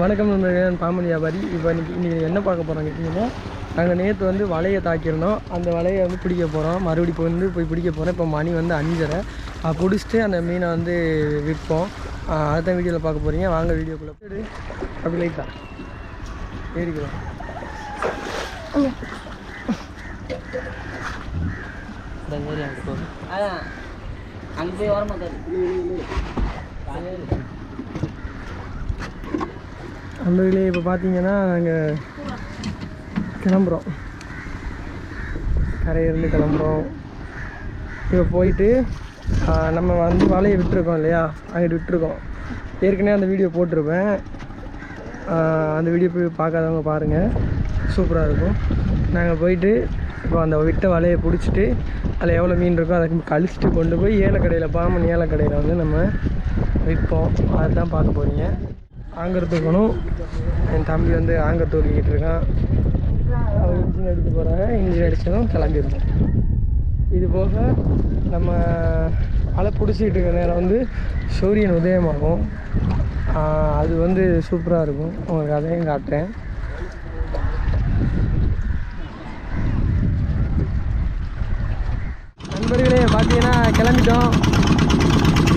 வணக்கம் நண்பர்களே நான் பாம்பன் வியாபாரி. இப்போ இன்னைக்கு இன்னைக்கு என்ன பார்க்க போகிறோம் கேட்டிங்கன்னா நாங்கள் நேற்று வந்து வலையை தாக்கியிருந்தோம். அந்த வலையை வந்து பிடிக்க போகிறோம் மறுபடியும் இப்போ வந்து போய் பிடிக்க போகிறோம் இப்போ மணி வந்து அஞ்சரை. அதை பிடிச்சிட்டு அந்த மீனை வந்து விற்போம். அதுதான் வீடியோவில் பார்க்க போகிறீங்க வாங்க வீடியோக்குள்ளே அப்படி லைட்டா ஏறிக்கலாம். அங்கே போய் வர மாட்டாரு நண்பர்களே இப்போ பார்த்தீங்கன்னா நாங்கள் கிளம்புறோம். கரையிலேருந்து கிளம்புறோம். இப்போ போயிட்டு நம்ம வந்து வலையை விட்டுருக்கோம் இல்லையா? அங்கிட்டு விட்டுருக்கோம். ஏற்கனவே அந்த வீடியோ போட்டிருப்பேன். அந்த வீடியோ போய் பார்க்காதவங்க பாருங்கள் சூப்பராக இருக்கும். நாங்கள் போயிட்டு இப்போ அந்த விட்ட வலையை பிடிச்சிட்டு அதில் எவ்வளோ மீன் இருக்கோ அதை கழிச்சிட்டு கொண்டு போய் ஏலக்கடையில் பாம்பன் ஏலக்கடையில் வந்து நம்ம விற்போம் அதுதான் பார்க்க போகிறீங்க ஆங்கர் தூக்கணும் என் தம்பி வந்து ஆங்கர் தூக்கிக்கிட்டு இருக்கான். அவன் இன்ஜின் அடிக்க போகிறாங்க இன்ஜின் அடித்ததும் கிளம்பிடுவோம் இது போக நம்ம அலை பிடிச்சிக்கிட்டு இருக்க நேரம் வந்து சூரியன் உதயமாகும். அது வந்து சூப்பராக இருக்கும். உங்களுக்கு அதையும் காட்டுறேன். நண்பர்களே பார்த்தீங்கன்னா கிளம்பிட்டோம்.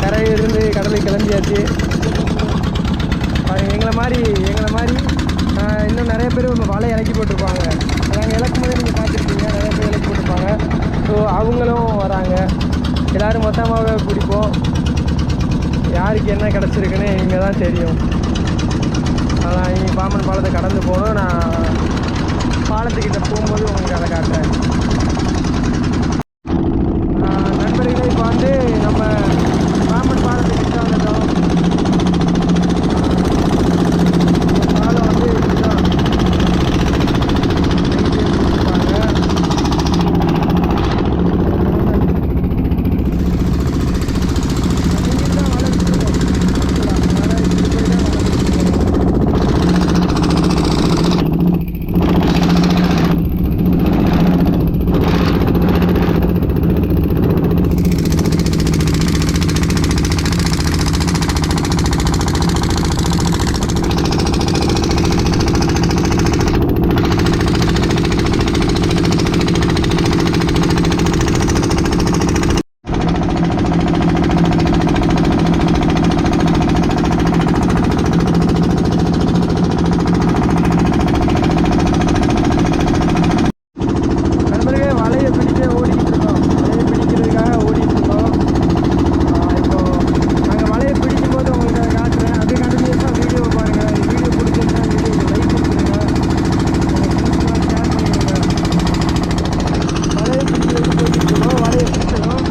கரையிலிருந்து கடலுக்கு கிளம்பியாச்சு. எங்களை மாதிரி எங்களை மாதிரி இன்னும் நிறைய பேர் வலை இறக்கி போட்டிருப்பாங்க. நாங்கள் இறக்கும் போதே நீங்கள் பார்த்துருக்கீங்க நிறைய பேர் இறக்கி போட்டிருப்பாங்க. ஸோ அவங்களும் வராங்க. எல்லோரும் மொத்தமாக பிடிப்போம் யாருக்கு என்ன கிடச்சிருக்குன்னு இங்கே தான் தெரியும். அதான் இங்கே பாம்பன் பாலத்தை கடந்து போகணும். நான் பாலத்துக்கிட்ட போகும்போது உங்களுக்கு அதை காட்டுறேன் ஆஹ், நண்பர்களே இப்போ வந்து நம்ம பாம்பன் பாலத்துக்கிட்ட வந்துட்டோம் பாலம் வந்து இதுதான் லைட் போட்டிருப்பாங்க. இங்கிட்டு தான் வலை விட்டுருக்கோம். வலை இப்படி போய் தான் வலை விட்டுருக்கோம். நண்பர்களே வலையை பிடிக்க ஓடிக்கிட்டு இருக்கோம் வலையை பிடிக்கிறதுக்காக ஓடிட்டு இருக்கோம் ஆஹ் இப்போ நாங்கள் வலையை பிடிக்கும் போது உங்களுக்கு அதை காட்டுறேன் அப்படியே கண்டினியூஸாக வீடியோ பாருங்கள் வீடியோ பிடிச்சிருந்தா வீடியோக்கு லைக் கொடுத்துருங்க ஷேர் பண்ணிடுங்க வலையை பிடிக்கிறது போயிட்டு இருக்கோம் வலையை பிடிச்சதும்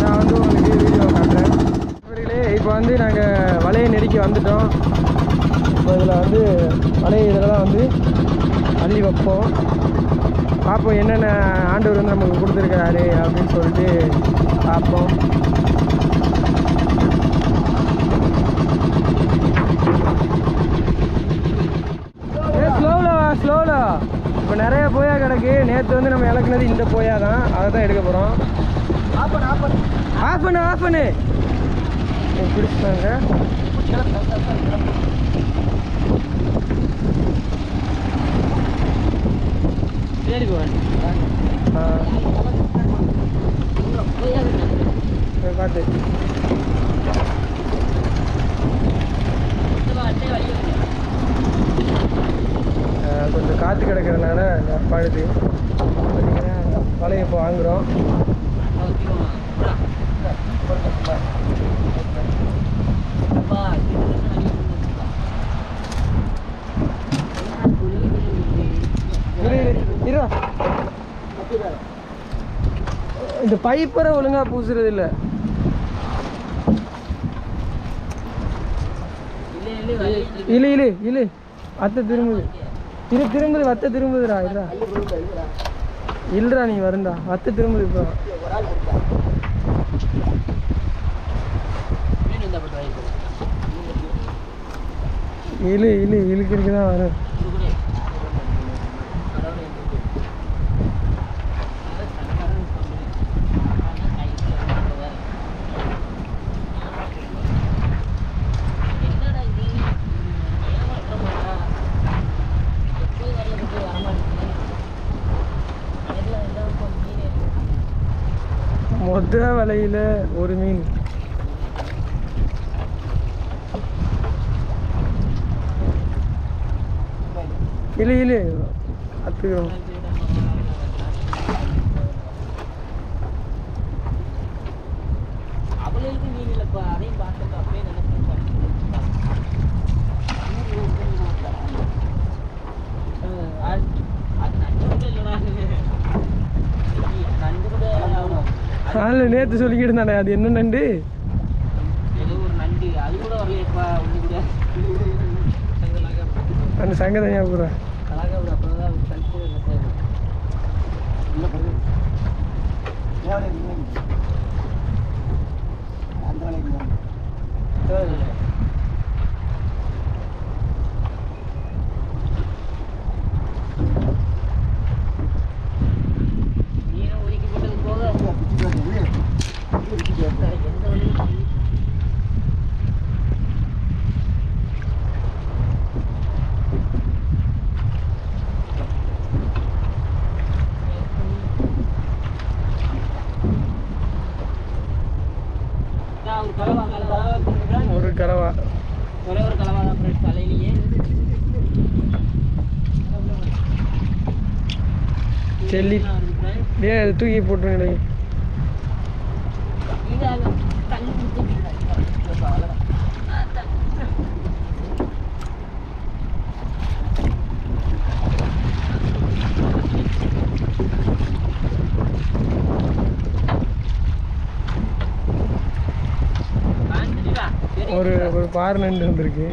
நான் வந்து உங்களுக்கு வீடியோ காட்டுறேன் நண்பர்களே இப்போ வந்து நாங்கள் வலையை நெருக்கி வந்துட்டோம் இப்போ இதில் வந்து வலையை இதில் தான் வந்து அள்ளி வைப்போம் பார்ப்போம் என்னென்ன ஆண்டவர் வந்து நமக்கு கொடுத்துருக்காரு அப்படின்னு சொல்லிட்டு பார்ப்போம் ஸ்லோவில் இப்போ நிறைய போயா கிடக்கு. நேற்று வந்து நம்ம இழக்குனது இந்த போயா தான். அதை தான் எடுக்க போகிறோம் ஆஃப் பண்ணு ஆஃப் பண்ணு பிடிச்சிட்டாங்க சரி போவேன் ஆ, இதை காட்டு ஆ, கொஞ்சம் காற்று கிடக்கிறதுனால பழுது பார்த்தீங்கன்னா வலையை இப்போ வாங்குகிறோம் இந்த பைப்பரை ஒழுங்கா பூசுறது இல்லை இழு இழு இழு. அத்தை திரும்புது. இரு திரும்புது வத்த திரும்புதுடா இருடா இல்லடா நீ வருந்தா வத்த திரும்புது இப்போ. இழு இழு இழுக்கிறதுக்கு தான் வரும். வலையில் ஒரு மீன். இல்லை இல்லை அத்துக்கிறோம் அவளுக்கு மீன் இல்லைப்பா அதையும் பார்த்துட்டு அப்படியே நினைச்சேன் அது நண்டு கூட இல்லைடா நண்டு கூட அதில் நேற்று சொல்லிக்கிட்டு இருந்தானே அது என்ன நண்டு? ஏதோ ஒரு நண்டு. அது கூட வரலையப்பா ஒன்று கூட. அந்த சங்க தனியாக போகிறேன் அழகா ஒரு அப்புறம் தான் கழிச்சு நீரும் ஒதுக்கி போட்டது போக எந்த வழியும் நான் ஒரு கலவா கலவா ஒரு கலவா ஒரே ஒரு கலவா தான் ஃப்ரெண்ட்ஸ் தலையிலேயே செல்லி டே அது தூக்கி போட்டுருங்க ஒரு ஒரு பாறை நண்டு வந்திருக்கு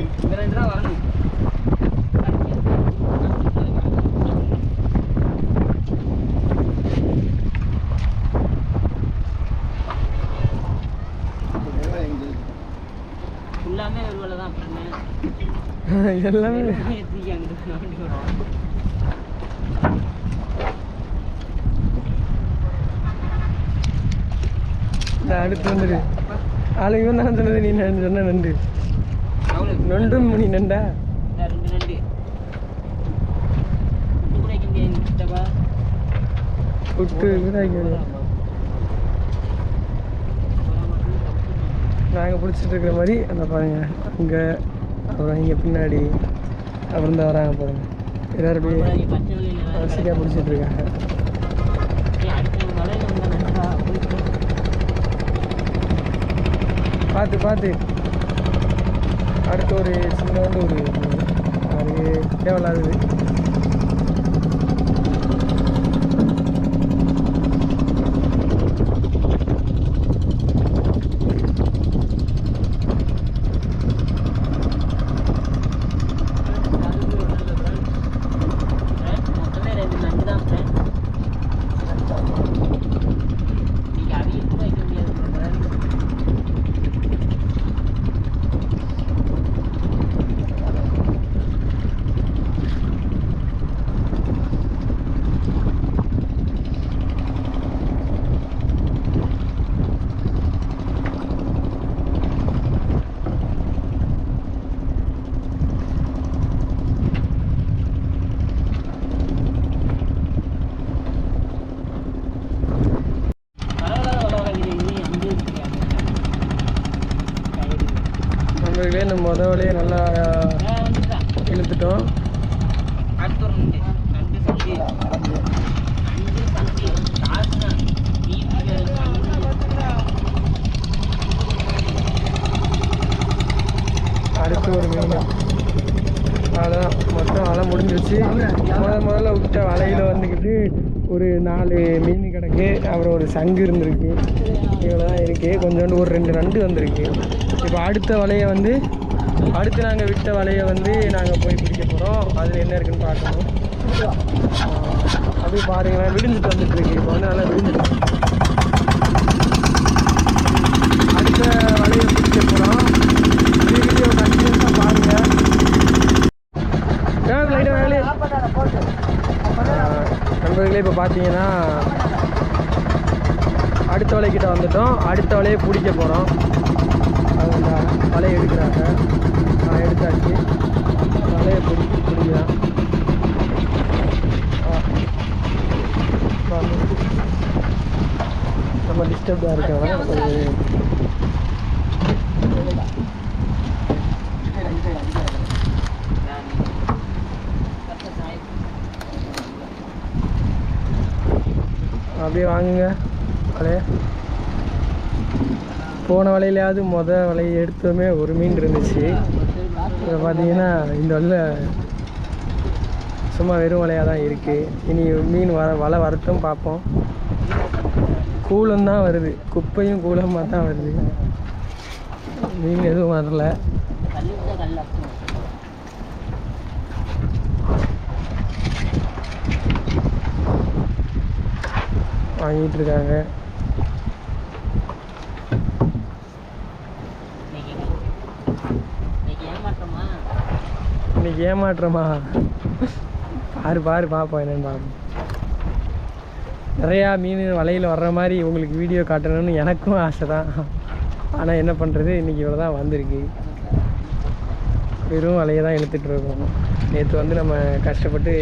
ஃபுல்லாமே ஒரு வேலை தான் ஃப்ரெண்டு எல்லாமே. அடுத்து வந்துடு ஆளு இவன் தான் சொன்னது நீ நான் சொன்ன நண்டு. நண்டும் நீ நண்டா? இதாக்கி நாங்கள் பிடிச்சிட்டு இருக்கிற மாதிரி அந்த பாருங்க அங்கே அப்புறம் இங்கே பின்னாடி அப்புறம் தான் வராங்க பாருங்க. எல்லோரும் அப்படியே வசதியாக பிடிச்சிட்டு இருக்காங்க. பார்த்து பார்த்து அடுத்து ஒரு சின்னோண்டு ஒரு அது தேவையில்லாதது மொத்தமே ரெண்டு நண்டு தான் ஃப்ரெண்ட் நீங்கள் அவியல் கூட வைக்க முடியாது friend. பரவாயில்ல வளர்கிறீங்க நீ அங்கே இருக்கியா நம்மளுக்கே நம்ம முத வழியை நல்லா இழுத்துட்டோம். ஒரு அடுத்து ஒரு மீன். அதான் மொத்தம் அலை முடிஞ்சிருச்சு. முதல் முதல்ல விட்ட வலையில் வந்துக்கிட்டு ஒரு நாலு மீன் கிடக்கு அப்புறம் ஒரு சங்கு இருந்திருக்கு. இவ்வளோ தான் இருக்குது கொஞ்சோண்டு ஒரு ரெண்டு நண்டு வந்திருக்கு. இப்போ அடுத்த வலையை வந்து அடுத்து நாங்கள் விட்ட வலையை வந்து நாங்கள் போய் பிடிக்க போகிறோம் அதில் என்ன இருக்குன்னு பார்க்கணும். அப்படி பாருங்களேன். விழுந்துட்டு வந்துட்டு இருக்கு. இப்போ வந்து நல்லா விழுந்துட்டு அடுத்த வலையை பிடிக்க போகிறோம் வீடியோ கண்டினியூஸாக பாருங்கள் லைட்டாக நண்பர்களே இப்போ பார்த்தீங்கன்னா அடுத்த வலைக்கிட்ட வந்துட்டோம். அடுத்த வலையை பிடிக்க போகிறோம் அந்த வலையை எடுக்கிறாங்க. நான் எடுத்தாச்சு. வலையை பிடிச்சி பிடிக்கிறேன். நம்ம ரொம்ப டிஸ்டர்ப்டாக இருக்கிறவங்க கொஞ்சம் அப்படியே வாங்குங்க வலைய போன வலையிலையாவது மொதல் வலையை எடுத்ததுமே ஒரு மீன் இருந்துச்சு. இப்போ பார்த்தீங்கன்னா இந்த வலையில் சும்மா வெறும் வலையாக தான் இருக்குது இனி மீன் வர வலை வரட்டும் பார்ப்போம். கூலம் தான் வருது. குப்பையும் கூலமாக தான் வருது. மீன் எதுவும் வரல. வாங்கிட்டு இருக்காங்க. ஏமாற்றமா? பாரு பாரு பார்ப்போம் என்னென்னு பார்ப்போம் நிறையா மீன் வலையில் வர்ற மாதிரி உங்களுக்கு வீடியோ காட்டணும்னு எனக்கும் ஆசை தான் ஆனால் என்ன பண்ணுறது இன்றைக்கி இவ்வளோ தான் வந்திருக்கு. வெறும் வலையை தான் இழுத்துட்ருக்கோம் நேற்று வந்து நம்ம கஷ்டப்பட்டு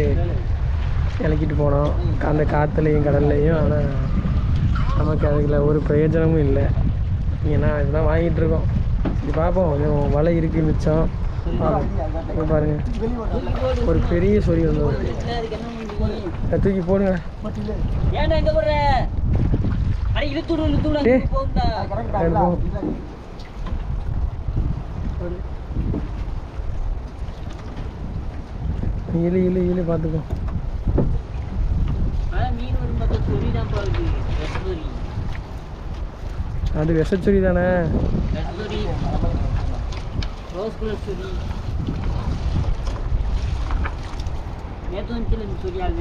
இலக்கிட்டு போனோம். அந்த காற்றுலையும் கடல்லையும். ஆனால் நமக்கு அதில் ஒரு பிரயோஜனமும் இல்லை. ஏன்னா இதுதான் வாங்கிட்டு இருக்கோம். சரி பார்ப்போம் கொஞ்சம் வலை இருக்குது மிச்சம். இங்க பாருங்க. ஒரு பெரிய சொறி வந்து தூக்கி போடுங்க. இழு இழு இழு பார்த்துக்கோ. அது விஷச்சொறி தானே? வெசொரி ரோஸ் கலர் சுரியால் நேற்று வந்துச்சு இந்த சொரியால்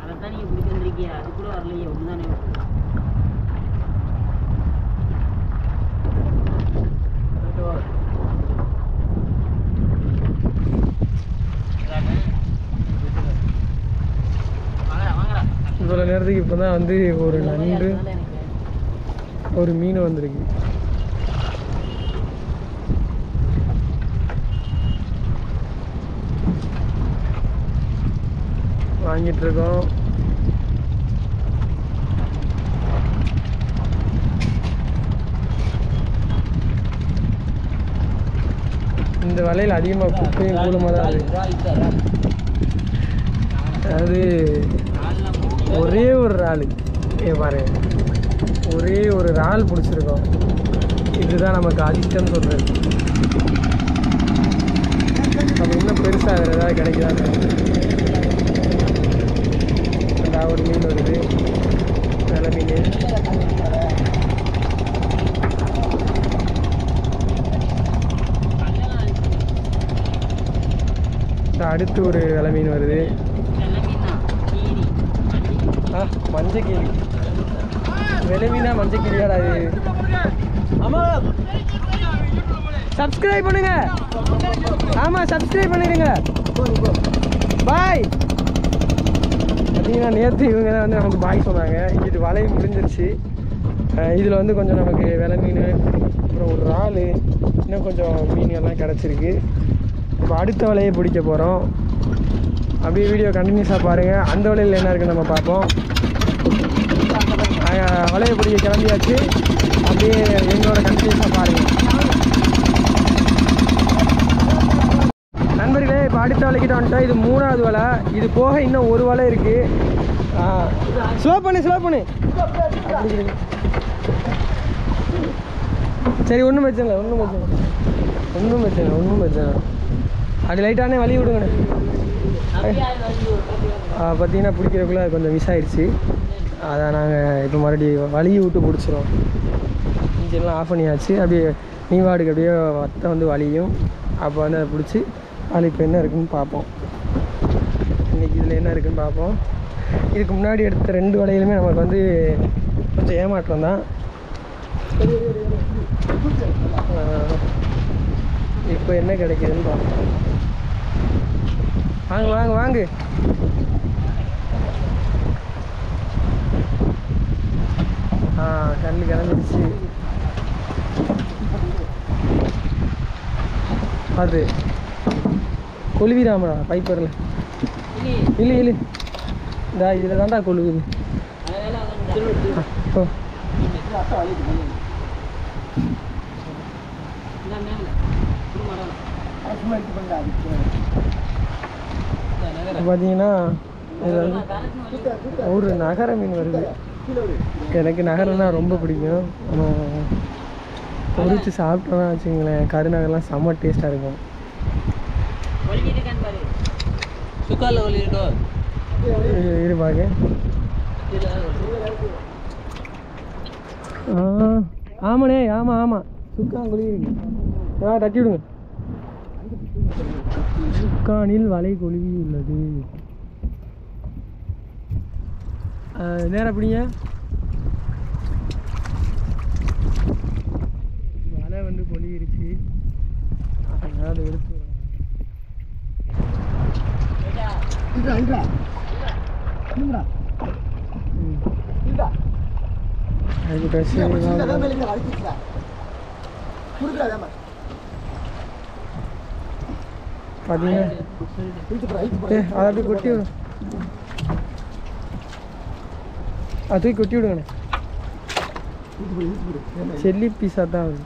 அதைத்தான் நீங்க பிடிச்சிருக்கீங்க அது கூட வரலையே ஒன்று தானே வாங்கடா இவ்வளோ நேரத்துக்கு இப்போ தான் வந்து ஒரு நண்டு ஒரு மீன் வந்திருக்கு. வாங்கிட்டு இருக்கோம். இந்த வலையில் அதிகமாக குப்பையும் கூலமாக தான் இருக்குது அதாவது ஒரே ஒரு இறால் ஏ பாரு. ஒரே ஒரு இறால் பிடிச்சிருக்கோம். இதுதான் நமக்கு அதிர்ஷ்டம் சொல்கிறது அப்போ இன்னும் பெருசாக வேறு ஏதாவது கிடைக்குதான்னு ஒரு மீன் வருது. நல்ல மீன். அடுத்து ஒரு விலை மீன் வருது. மஞ்சக்கிளி. மஞ்சள் மஞ்சக்கிளியாடா இது. மீனா இது சப்ஸ்கிரைப் பண்ணுங்க. ஆமா சப்ஸ்கிரைப் பண்ணிடுங்க. பாய் பார்த்தீங்கன்னா நேற்று இவங்க தான் வந்து நமக்கு பாய் சொன்னாங்க. இது வலை முடிஞ்சிருச்சு. இதில் வந்து கொஞ்சம் நமக்கு விலை மீன் அப்புறம் ஒரு இறால் இன்னும் கொஞ்சம் மீன்கள்லாம் கிடச்சிருக்கு. இப்போ அடுத்த வலையை பிடிக்க போகிறோம் அப்படியே வீடியோ கண்டினியூஸாக பாருங்கள் அந்த வலையில் என்ன இருக்குன்னு நம்ம பார்ப்போம். நாங்கள் வலையை கிளம்பியாச்சு. அப்படியே எங்களோட கண்டினியூஸாக பாருங்கள் நண்பர்களே இப்போ அடுத்த வலைக்கிட்ட வந்துட்டோம். இது மூணாவது வலை. இது போக இன்னும் ஒரு வலை இருக்கு. ஸ்லோ பண்ணு ஸ்லோ பண்ணு. சரி ஒன்றும் பிரச்சனை இல்லை ஒன்றும் பிரச்சனை இல்லை. ஒன்றும் பிரச்சனை இல்லை ஒன்றும் பிரச்சனை இல்லை. அப்படி லைட்டானே வழி விடுங்கண்ணே. பார்த்தீங்கன்னா பிடிக்கிறதுக்குள்ளே கொஞ்சம் மிஸ் ஆயிடுச்சு. அதை நாங்கள் இப்போ மறுபடியும் வலியை விட்டு பிடிச்சிரும் இன்ஜின்லாம் ஆஃப் பண்ணியாச்சு. அப்படியே நீவாடுக்கு அப்படியே வத்தம் வந்து வலியும். அப்போ வந்து அதை பிடிச்சி அதில் இப்போ என்ன இருக்குன்னு பார்ப்போம். இன்றைக்கி இதில் என்ன இருக்குன்னு பார்ப்போம். இதுக்கு முன்னாடி எடுத்த ரெண்டு வலையிலுமே நமக்கு வந்து கொஞ்சம் ஏமாற்றம் தான். இப்போ என்ன கிடைக்குதுன்னு பார்ப்போம். வாங்க வாங்க வாங்க. கண்ணு கிளம்பிடுச்சு அது கொழுவிடாமடா பைப்பரில் இல்லை இல்லை இந்தா இதில் தான்டா கொழுவுது. ஓ பார்த்தீங்கன்னா இது ஒரு நகர மீன் வருது. எனக்கு நகரம்னா ரொம்ப பிடிக்கும். பொரிச்சு சாப்பிட்டோம்னா வச்சுங்களேன் கருநகரெலாம் செம்ம டேஸ்ட்டாக இருக்கும். சுக்கால ஒலி இருக்கோ? இரு- இரு பாக்க ஆ ஆமாண்ணே ஆமாம் ஆமாம் சுக்காங்குழி இருக்கு. ஆ தட்டி விடுங்க. சுக்கானில் வலை கொழுவி உள்ளது. ஆ, நேரா பிடிங்க. வலை வந்து கொழுவிருச்சு அதனால அதை எடுத்து. அதுக்கு ஏ அதை அப்படியே கொட்டி அது தூக்கி கொட்டி விடுங்கண்ணே. செல்லி பீஸாக தான் வருது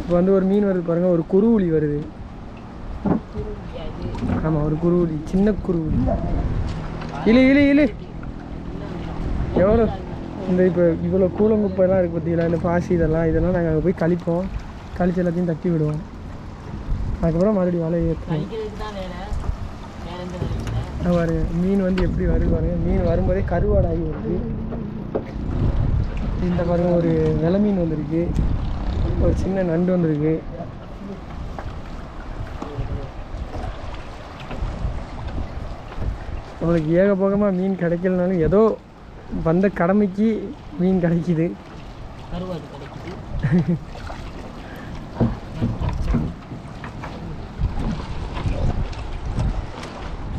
இப்போ வந்து ஒரு மீன் வருது பாருங்க ஒரு குருவுளி வருது. ஆமாம் ஒரு குருவுளி சின்ன குருவுளி இழு இழு இழு எவ்வளோ? இந்த இப்போ இவ்வளோ கூலங்குப்பெல்லாம் இருக்குது பார்த்தீங்களா? இந்த பாசி இதெல்லாம் இதெல்லாம் நாங்கள் அங்கே போய் கழிப்போம். கழிச்சு எல்லாத்தையும் தட்டி விடுவோம். அதுக்கப்புறம் மறுபடியும் வலையை ஏற்றுவோம் கழிக்கிறதுக்கு தான் வேலை வேற எந்த பாருங்க மீன் வந்து எப்படி வருது பாருங்க. மீன் வரும்போதே கருவாடாகி வருது. இந்த பாருங்க ஒரு வெலை மீன் வந்திருக்கு. ஒரு சின்ன நண்டு வந்திருக்கு. நம்மளுக்கு ஏகபோகமாக மீன் கிடைக்கலனாலும் ஏதோ வந்த கடமைக்கு மீன் கிடைக்குது.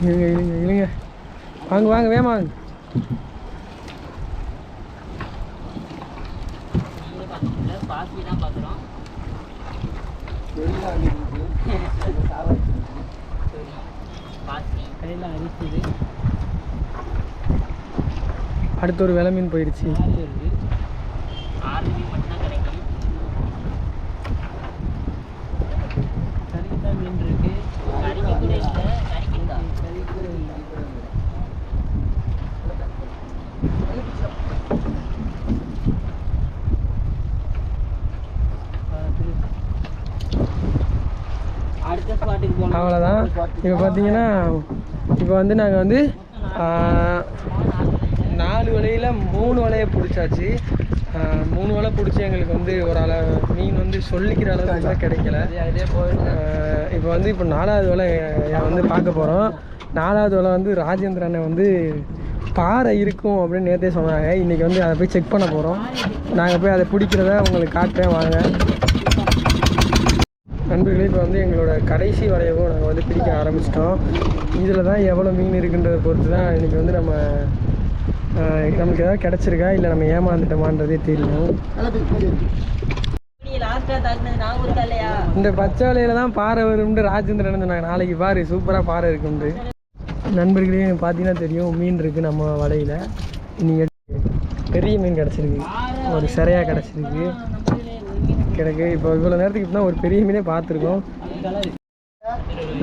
இல்லைங்க இல்லைங்க இல்லைங்க வாங்க வாங்க வேமா வாங்க. அடுத்த ஒரு விலை மீன் போயிடுச்சு ஆறு மீன் கிடைக்கும் கறிக்கு தான் மீன் இருக்கு கறிக்கு கூட இல்லை கறிக்கு தான் கறி கூட இல்லை அடுத்த ஸ்பாட்டுக்கு போகலாம் அவ்வளோதான் இப்போ பார்த்தீங்கன்னா இப்போ வந்து நாங்கள் வந்து நாலு வலையில் மூணு வலையை பிடிச்சாச்சு. மூணு வலை பிடிச்சி எங்களுக்கு வந்து ஒரு அள மீன் வந்து சொல்லிக்கிற அளவுக்கு கூட கிடைக்கல. இப்போ வந்து இப்போ நாலாவது வலை வந்து பார்க்க போகிறோம் நாலாவது வலை வந்து ராஜேந்திர அண்ணன் வந்து பாறை இருக்கும் அப்படின்னு நேற்றே சொன்னாங்க. இன்றைக்கி வந்து அதை போய் செக் பண்ண போகிறோம் நாங்கள் போய் அதை பிடிக்கிறத உங்களுக்கு காட்டுறேன் வாங்க. நண்பர்களே இப்போ வந்து எங்களோட கடைசி வரையவும் நாங்கள் வந்து பிடிக்க ஆரம்பிச்சிட்டோம். இதில் தான் எவ்வளோ மீன் இருக்குன்றதை பொறுத்து தான் இன்றைக்கி வந்து நம்ம நமக்கு ஏதாவது கிடச்சிருக்கா? இல்லை நம்ம ஏமாந்துட்டோமான்றதே தெரியும் இந்த பச்சை வலையில தான் பாறை வரும்னு ராஜேந்திரன் சொன்னாங்க. நாளைக்கு பாரு சூப்பராக பாறை இருக்கும்னு. நண்பர்களே பார்த்தீங்கன்னா தெரியும் மீன் இருக்குது நம்ம வலையில் நீங்கள் பெரிய மீன் கிடச்சிருக்கு. ஒரு சிறையாக கிடச்சிருக்கு. கிடக்கு. இப்போ இவ்வளோ நேரத்துக்கு இப்போ ஒரு பெரிய மீனே பார்த்துருக்கோம்.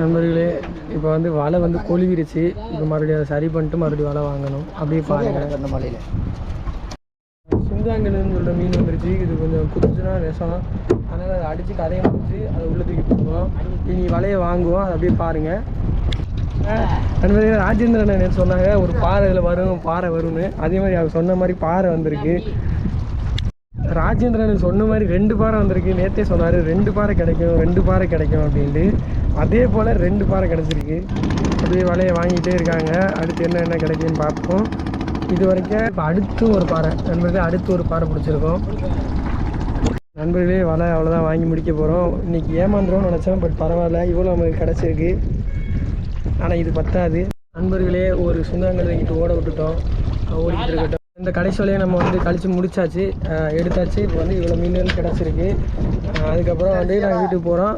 நண்பர்களே இப்போ வந்து வலை வந்து கொழுவிருச்சு. இப்போ மறுபடியும் அதை சரி பண்ணிட்டு மறுபடியும் வலை வாங்கணும். அப்படியே பாருங்க. சுந்தாங்கல்னு சொல்கிற மீன் வந்துருச்சு. இது கொஞ்சம் குத்துச்சுன்னா விஷம். அதனால் அதை அடித்து கதையை முடிச்சு அதை உள்ள தூக்கி போடுவோம். இனி வலையை வாங்குவோம். அதை அப்படியே பாருங்கள் நண்பர்களே ராஜேந்திரன் சொன்னாங்க? ஒரு பாறை இதில் வரும் பாறை வரும்னு. அதே மாதிரி அவர் சொன்ன மாதிரி பாறை வந்திருக்கு. ராஜேந்திரன் சொன்ன மாதிரி ரெண்டு பாறை வந்திருக்கு. நேற்றே சொன்னார் ரெண்டு பாறை கிடைக்கும் ரெண்டு பாறை கிடைக்கும் அப்படின்ட்டு. அதே போல் ரெண்டு பாறை கிடச்சிருக்கு. அப்படியே வலையை வாங்கிட்டே இருக்காங்க. அடுத்து என்ன என்ன கிடைக்குன்னு பார்ப்போம். இது வரைக்கும் இப்போ அடுத்து ஒரு பாறை. நண்பர்களே அடுத்து ஒரு பாறை பிடிச்சிருக்கோம். நண்பர்களே வலை அவ்வளோதான் வாங்கி முடிக்க போகிறோம் இன்றைக்கி ஏமாந்துடும் நினச்சோம். பட் பரவாயில்ல இவ்வளோ நமக்கு கிடச்சிருக்கு. ஆனால் இது பத்தாது. நண்பர்களே ஒரு சுந்தரங்கள் வாங்கிட்டு ஓட விட்டுட்டோம். ஓடிக்கிட்டு இருக்கட்டும். இந்த கடைசி வலையை நம்ம வந்து கழிச்சு முடிச்சாச்சு. அஹ் எடுத்தாச்சு. இப்போ வந்து இவ்வளோ மீன் கிடச்சிருக்கு. அதுக்கப்புறம் வந்து நாங்கள் வீட்டுக்கு போகிறோம்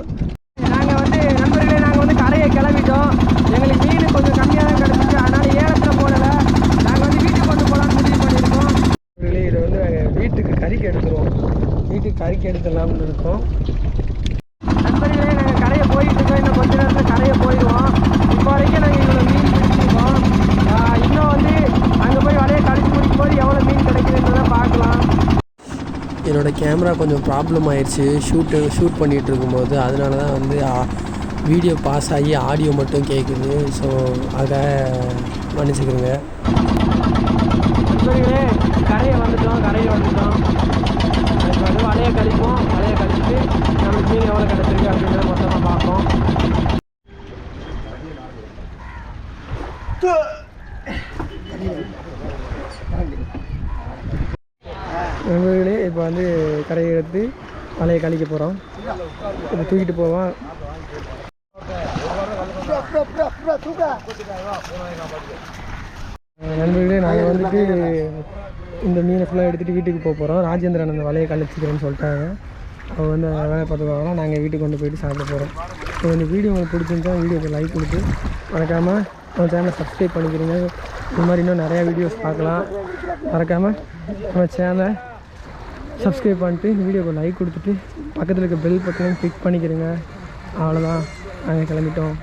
நாங்கள் வந்து நண்பர்களே நாங்கள் வந்து கரையை கிளம்பிட்டோம். எங்களுக்கு மீன் கொஞ்சம் கம்மியாக தான் கிடச்சிச்சு அதனால் ஏலத்தில் போடலை. நாங்கள் வந்து வீட்டுக்கு கொண்டு போகலான்னு முடிவு பண்ணியிருக்கோம். நண்பர்களே இதை வந்து நாங்கள் வீட்டுக்கு கறிக்கு எடுத்துருவோம். வீட்டுக்கு கறிக்கு எடுத்துடலாம்னு இருக்கோம். நண்பர்களே நாங்கள் கரையை போயிட்டு இருக்கோம். இன்னும் கொஞ்ச நேரத்தில் கரையை போயிடுவோம் இப்போ வரைக்கும் நாங்கள் இவ்வளோ மீன் பிடிச்சிருக்கோம் ஆஹ் இன்னும் வந்து அங்கே போய் வலையை கழிச்சு முடிக்கும் போது எவ்வளோ மீன் கிடைக்குதுன்றதை பார்க்கலாம் என்னோட கேமரா கொஞ்சம் ப்ராப்ளம் ஆயிடுச்சு ஷூட்டு ஷூட் பண்ணிகிட்டு இருக்கும்போது அதனால தான் வந்து வீடியோ பாஸ் ஆகி ஆடியோ மட்டும் கேட்குது ஸோ அதை மன்னிச்சுக்கிறேங்க கரையை வந்துட்டோம் கரையை வந்துட்டோம். இப்போ வந்து வலையை கழிப்போம் வலையை கழிச்சு நம்மளுக்கு மீன் எவ்வளோ கிடச்சிருக்கு அப்படின்றத மொத்தமாக பார்ப்போம் நண்பர்களே இப்போ வந்து கரையை எடுத்து வலையை கழிக்க போகிறோம் இப்போ தூக்கிட்டு போவோம். நண்பர்களே நாங்கள் வந்துட்டு இந்த மீனை ஃபுல்லாக எடுத்துகிட்டு வீட்டுக்கு போக போகிறோம் ராஜேந்திரன் அந்த வலையை கழிச்சிக்கிறேன்னு சொல்லிட்டாங்க. அவங்க வந்து வேலை வேலையை நாங்கள் வீட்டுக்கு கொண்டு போயிட்டு சாப்பிட போகிறோம் ஸோ இந்த வீடியோ உங்களுக்கு பிடிச்சிருந்தா வீடியோக்கு லைக் கொடுத்து மறக்காமல் நம்ம சேனலை சப்ஸ்கிரைப் பண்ணிக்கிறீங்க. இது மாதிரி இன்னும் நிறையா வீடியோஸ் பார்க்கலாம். மறக்காமல் நம்ம சேனலை சப்ஸ்கிரைப் பண்ணிட்டு வீடியோக்கு லைக் கொடுத்துட்டு பக்கத்தில் இருக்க பெல் பட்டனையும் கிளிக் பண்ணிக்கிறேங்க. அவ்வளோதான் நாங்கள் கிளம்பிட்டோம்.